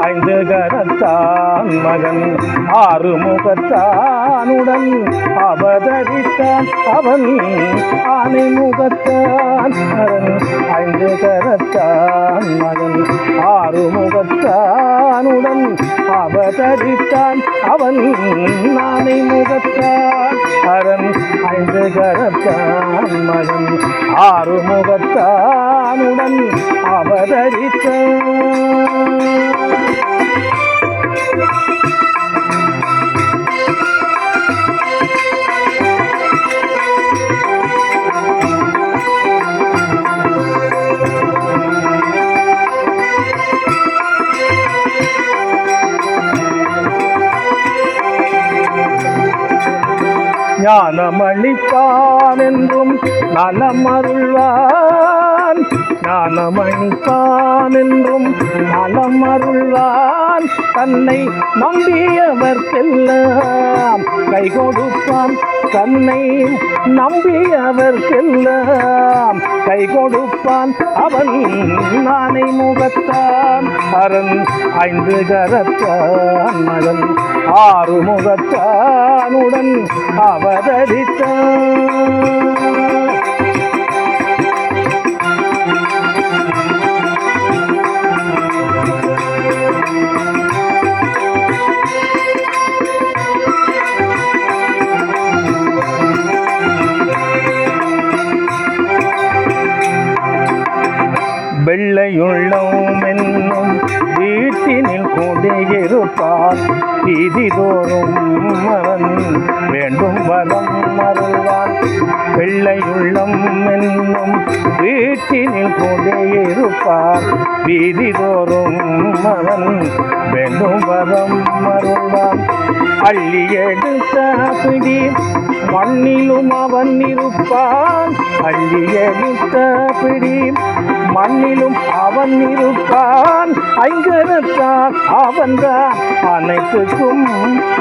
ஐந்து கரத்தான் மகன் ஆறு முகத்தானுடன் அவதரித்தான் அவன் ஆனை முகத்தான் மகன். ஐந்து கரத்தான் மகன் ஆறு முகத்தானுடன் அவதரித்தான் அவன் ஆனை முகத்தான் அரண் ஐந்து கரத்தான் மகன் ஆறு முகத்தானுடன் அவதரித்தான். ஞானமளிப்பான் என்றும் நலமருள்வார் ஞானமளிப்பான் என்றும் நலமருள்வான் தன்னை நம்பியவர்க்கெல்லாம் கை கொடுப்பான் தன்னை நம்பியவர்க்கெல்லாம் கை கொடுப்பான் அவன் நானை முகத்தான். அரண் ஐந்து கரத்தான் மகன் ஆறு முகத்தானுடன் அவதரித்தான். பிள்ளையுள்ளோம் என்னும் வீட்டினில் குடியிருப்பார். வீதிதோறும் மரன் வேண்டும் வளம் மருள்வான் வெள்ளையுள்ளம் என்னும் வீட்டினில் புதையிருப்பார். வீதிதோறும் மகன் வேண்டும் வரம் மருள்வான் அள்ளி எடுத்த பிடி மண்ணிலும் அவன் இருப்பான். அள்ளி எடுத்த பிடி மண்ணிலும் அவன் இருப்பான். ஐங்கரத்தான் அவன்தான் அனைத்துக்கும்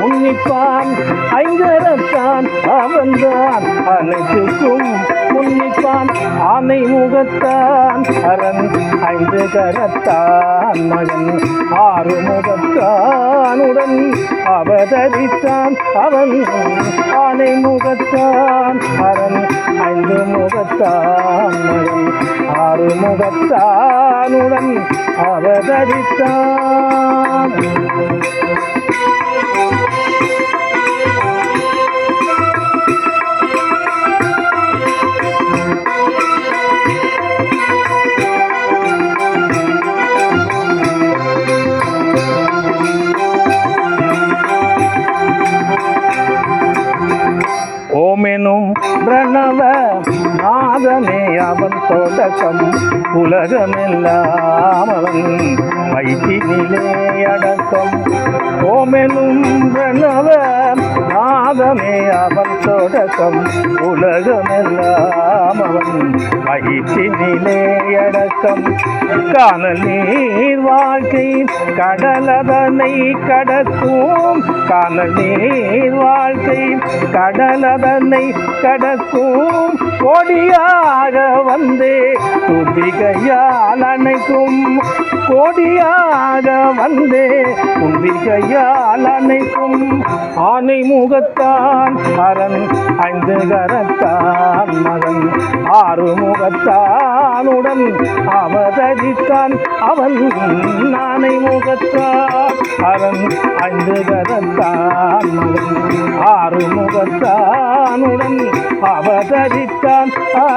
உன்னிப்பான். ஐங்கரத்தான் அவன்தான் அனை அனைத்துக்கும் முன்னிப்பான். ஆனை முகத்தான் அரண் ஐந்து கரத்தான். மகன் ஆறு முகத்தானுடன் அவதரித்தான். அவன் ஆனை முகத்தான் அரண் ஐந்து முகத்தான். மகன் ஆறு முகத்தானுடன் அவதரித்தான். ஓமெனும் பிரணவ நாதனே அவன் தொடக்கம் உலகமெல்லாம் அவன் வைத்தினிலே அடக்கம். ஓமெனும் பிரணவ நாதமே அவன் தொடக்கம் உலகமெல்லாம் அவன் வயிற்றினிலே அடக்கம். காணல் நீர் வாழ்க்கை கடலதனை கடக்கும். காணல் நீர் வாழ்க்கை கடலதனை கடக்கும். கொடியாக வந்தே துதிகையால் அணைக்கும். கோடியாக வந்தே. துதிகையால் அணைக்கும் ஆனை முகத்தான் அரண் ஐந்து கரத்தான் மகன். ஆறு முகத்தானுடன் அவதரித்தான் அவன் நானை முகத்தான் அரண் ஐந்து கரத்தான் மகன். ஆறு முகத்தானுடன் அவதரித்தான் ஆ